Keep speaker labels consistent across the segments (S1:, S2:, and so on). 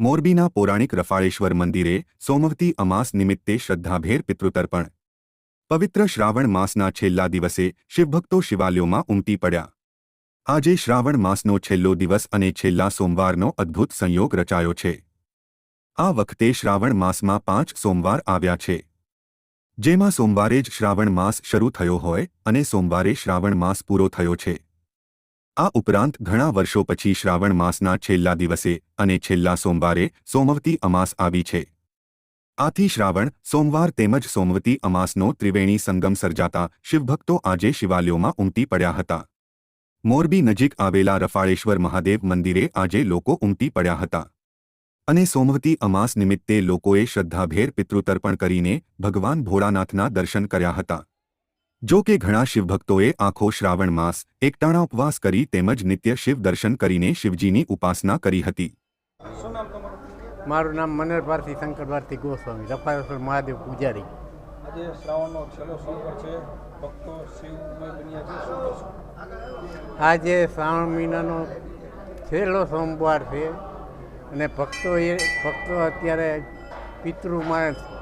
S1: મોરબીના પૌરાણિક રફાળેશ્વર મંદિરે સોમવતી અમાસ નિમિત્તે શ્રદ્ધાભેર પિતૃતર્પણ. પવિત્ર શ્રાવણ માસના છેલ્લા દિવસે શિવભક્તો શિવાલયોમાં ઉમટી પડ્યા. આજે શ્રાવણ માસનો છેલ્લો દિવસ અને છેલ્લા સોમવારનો અદ્ભુત સંયોગ રચાયો છે. આ વખતે શ્રાવણ માસમાં પાંચ સોમવાર આવ્યા છે. જેમાં સોમવારે જ શ્રાવણ માસ શરૂ થયો હોય અને સોમવારે શ્રાવણ માસ પૂરો થયો છે. આ ઉપરાંત ઘણા વર્ષો પછી શ્રાવણ માસના છેલ્લા દિવસે અને છેલ્લા સોમવારે સોમવતી અમાસ આવી છે. આથી શ્રાવણ, સોમવાર તેમજ સોમવતી અમાસનો ત્રિવેણી સંગમ સર્જાતા શિવભક્તો આજે શિવાલયોમાં ઉમટી પડ્યા હતા. મોરબી નજીક આવેલા રફાળેશ્વર મહાદેવ મંદિરે આજે લોકો ઉમટી પડ્યા હતા. અને સોમવતી અમાસ નિમિત્તે લોકોએ શ્રદ્ધાભેર પિતૃતર્પણ કરીને ભગવાન ભોળાનાથના દર્શન કર્યા હતા. જો કે ઘણા શિવભક્તોએ આખો શ્રાવણ માસ એકટાણા ઉપવાસ કરી તેમજ નિત્ય શિવ દર્શન કરીને શિવજીની ઉપાસના કરી હતી.
S2: મારું નામ મનર ભારતી શંકર ભારતી ગોસ્વામી રફાયેશ્વર મહાદેવ પૂજારી.
S3: આજે શ્રાવણનો છેલ્લો સોમવાર છે. ભક્તો શિવમય બન્યા છે.
S2: આજે શ્રાવણ મહિનાનો છેલ્લો સોમવાર છે અને ભક્તો એ ભક્તો અત્યારે પિતૃ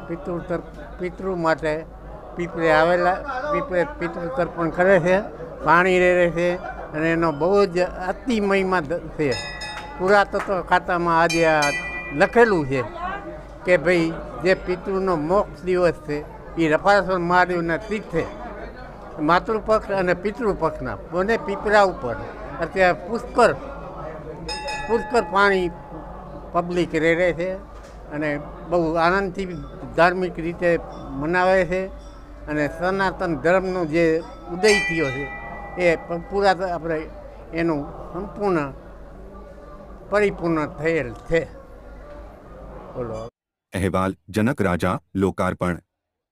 S2: પિતૃ પિતૃ માટે પીપળે આવેલા, પીપળે પિતૃ તર્પણ કરે છે, પાણી રેડે છે અને એનો બહુ જ અતિ મહિમા છે. પુરાતત્વ ખાતામાં આજે આ લખેલું છે કે ભાઈ જે પિતૃનો મોક્ષ દિવસ છે એ રફાસર મહાદેવના તીર્થે માતૃપક્ષ અને પિતૃપક્ષના, બંને પીપળા ઉપર. અત્યારે પુષ્કર પુષ્કર પાણી પબ્લિક રેડે છે અને બહુ આનંદથી ધાર્મિક રીતે મનાવે છે. અને સનાતન ધર્મનો જે ઉદય થયો છે, એ પૂરા આપણે એનું સંપૂર્ણ પરિપૂર્ણ થયેલ છે. બોલો.
S1: અહેવાલ, જનક રાજા, લોકાર્પણ.